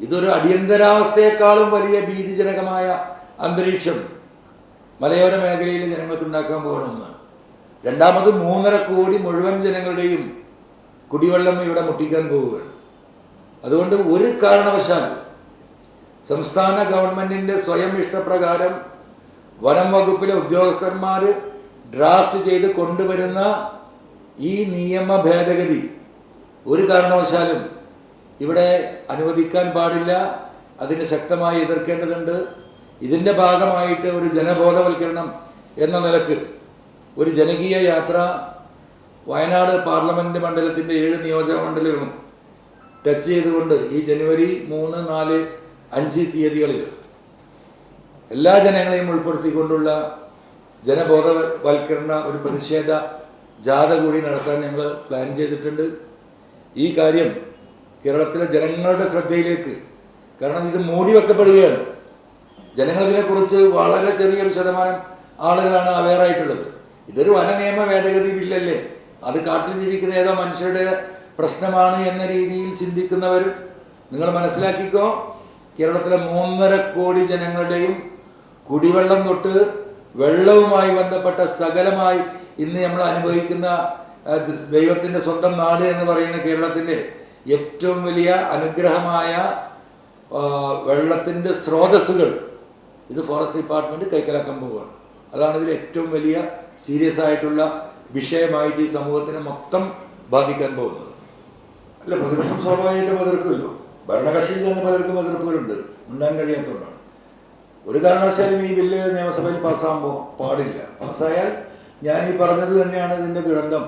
ഇതൊരു അടിയന്തരാവസ്ഥയെക്കാളും വലിയ ഭീതിജനകമായ അന്തരീക്ഷം മലയോര മേഖലയിൽ ജനങ്ങൾക്ക് ഉണ്ടാക്കാൻ പോകണമെന്ന് രണ്ടാമത് മൂന്നര കോടി മുഴുവൻ ജനങ്ങളുടെയും കുടിവെള്ളം ഇവിടെ മുട്ടിക്കാൻ പോവുകയാണ്. അതുകൊണ്ട് ഒരു കാരണവശാൽ സംസ്ഥാന ഗവൺമെന്റിന്റെ സ്വയം ഇഷ്ടപ്രകാരം വനം വകുപ്പിലെ ഉദ്യോഗസ്ഥന്മാർ ഡ്രാഫ്റ്റ് ചെയ്ത് കൊണ്ടുവരുന്ന ഈ നിയമ ഭേദഗതി ഒരു കാരണവശാലും ഇവിടെ അനുവദിക്കാൻ പാടില്ല അതിന് ശക്തമായി എതിർക്കേണ്ടതുണ്ട്. ഇതിന്റെ ഭാഗമായിട്ട് ഒരു ജനബോധവൽക്കരണം എന്ന നിലയ്ക്ക് ഒരു ജനകീയ യാത്ര വയനാട് പാർലമെന്റ് മണ്ഡലത്തിന്റെ ഏഴ് നിയോജക മണ്ഡലങ്ങളും ടച്ച് ചെയ്തുകൊണ്ട് ഈ ജനുവരി മൂന്ന് നാല് അഞ്ച് തീയതികളിൽ എല്ലാ ജനങ്ങളെയും ഉൾപ്പെടുത്തിക്കൊണ്ടുള്ള ജനബോധവൽക്കരണ ഒരു പ്രതിഷേധ ജാഥ കൂടി നടത്താൻ ഞങ്ങൾ പ്ലാൻ ചെയ്തിട്ടുണ്ട്. ഈ കാര്യം കേരളത്തിലെ ജനങ്ങളുടെ ശ്രദ്ധയിലേക്ക്. കാരണം ഇത് മൂടി വെക്കപ്പെടുകയാണ്. ജനങ്ങൾ ഇതിനെക്കുറിച്ച് വളരെ ചെറിയൊരു ശതമാനം ആളുകളാണ് അവെയർ ആയിട്ടുള്ളത്. ഇതൊരു വന നിയമ ഭേദഗതി ബില്ലല്ലേ? അത് കാട്ടിൽ ജീവിക്കുന്ന ഏതോ മനുഷ്യരുടെ പ്രശ്നമാണ് എന്ന രീതിയിൽ ചിന്തിക്കുന്നവരും നിങ്ങൾ മനസ്സിലാക്കിക്കോ കേരളത്തിലെ മൂന്നര കോടി ജനങ്ങളുടെയും കുടിവെള്ളം തൊട്ട് വെള്ളവുമായി ബന്ധപ്പെട്ട സകലമായി ഇന്ന് നമ്മൾ അനുഭവിക്കുന്ന ദൈവത്തിന്റെ സ്വന്തം നാട് എന്ന് പറയുന്ന കേരളത്തിന്റെ ഏറ്റവും വലിയ അനുഗ്രഹമായ വെള്ളത്തിന്റെ സ്രോതസ്സുകൾ ഇത് ഫോറസ്റ്റ് ഡിപ്പാർട്ട്മെന്റ് കൈക്കലാക്കാൻ പോവുകയാണ്. അതാണ് ഇതിൽ ഏറ്റവും വലിയ സീരിയസ് ആയിട്ടുള്ള വിഷയമായിട്ട് ഈ സമൂഹത്തിനെ മൊത്തം ബാധിക്കാൻ പോകുന്നത്. അല്ല പ്രതിപക്ഷം സ്വാഭാവികമായിട്ടും എതിർക്കുമല്ലോ ഭരണകക്ഷിയിൽ തന്നെ പലർക്കും എതിർപ്പുകളുണ്ട് ഉണ്ടാൻ കഴിയാത്തതുകൊണ്ടാണ്. ഒരു കാരണവശാലും ഈ ബില്ല് നിയമസഭയിൽ പാസ്സാകുമ്പോൾ പാടില്ല. പാസ്സായാൽ ഞാൻ ഈ പറഞ്ഞത് തന്നെയാണ് ഇതിന്റെ ദുരന്തം.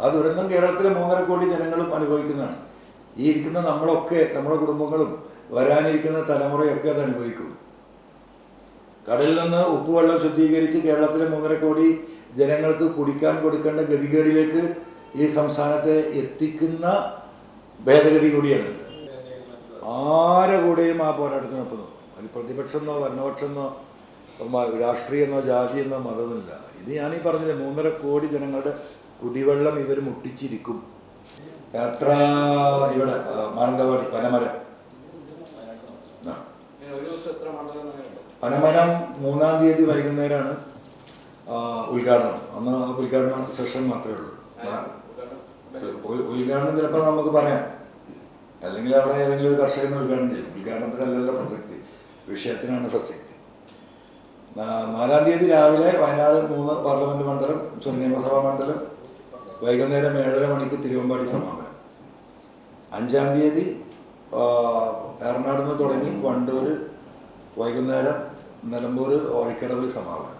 ആ ദുരന്തം കേരളത്തിലെ മൂന്നര കോടി ജനങ്ങളും അനുഭവിക്കുന്നതാണ്. ഈ ഇരിക്കുന്ന നമ്മളൊക്കെ നമ്മുടെ കുടുംബങ്ങളും വരാനിരിക്കുന്ന തലമുറയൊക്കെ അത് അനുഭവിക്കും. കടലിൽ നിന്ന് ഉപ്പുവെള്ളം ശുദ്ധീകരിച്ച് കേരളത്തിലെ മൂന്നര കോടി ജനങ്ങൾക്ക് കുടിക്കാൻ കൊടുക്കേണ്ട ഗതികേടിലേക്ക് ഈ സംസ്ഥാനത്തെ എത്തിക്കുന്ന ഭേദഗതി കൂടിയാണ്. ആരെ കൂടെയും ആ പോരാട്ടത്തിനൊപ്പം നിൽക്കും. അതിൽ ഭരണപക്ഷമെന്നോ എന്നോ രാഷ്ട്രീയമെന്നോ ജാതിയെന്നോ മതമെന്നില്ല ഇത് ഞാനീ പറഞ്ഞില്ലേ മൂന്നര കോടി ജനങ്ങളുടെ കുടിവെള്ളം ഇവർ മുട്ടിച്ചിരിക്കും. യാത്ര ഇവിടെ മാനന്തവാടി പനമരം. പനമരം മൂന്നാം തീയതി വൈകുന്നേരമാണ് ഉദ്ഘാടനം. അന്ന് ഉദ്ഘാടന സെഷൻ മാത്രമേ ഉള്ളൂ. ഉദ്ഘാടനം ചിലപ്പോൾ നമുക്ക് പറയാം. അല്ലെങ്കിൽ അവിടെ ഏതെങ്കിലും ഒരു കർഷകന് ഉദ്ഘാടനം ചെയ്യും. ഉദ്ഘാടനത്തിനല്ലല്ലോ പ്രസക്തി. വിഷയത്തിനാണ് പ്രസക്തി. നാലാം തീയതി രാവിലെ വയനാട് മൂന്ന് പാർലമെന്റ് മണ്ഡലം നിയമസഭാ മണ്ഡലം വൈകുന്നേരം ഏഴര മണിക്ക് തിരുവമ്പാടി സമാപനം. അഞ്ചാം തീയതി എറണാകുളത്ത് തുടങ്ങി വണ്ടൂർ വൈകുന്നേരം നിലമ്പൂർ ഓഴിക്കടവിൽ സമാപനം.